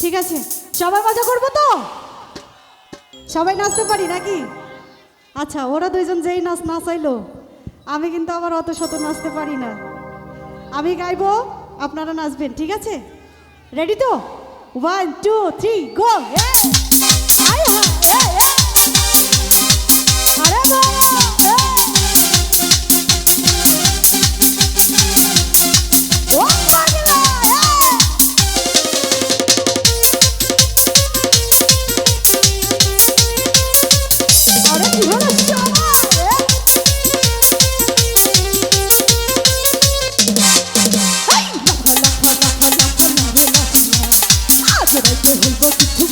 ঠিক আছে, সবাই মজা করব তো? সবাই নাচতে পারি নাকি? আচ্ছা ওরা দুইজন যেই নাচ নাচাইলো, আমি কিন্তু আবার অত শত নাচতে পারি না। আমি গাইবো, আপনারা নাচবেন, ঠিক আছে? রেডি তো? ওয়ান টু থ্রি গো হ্যাঁ কেহ কিছু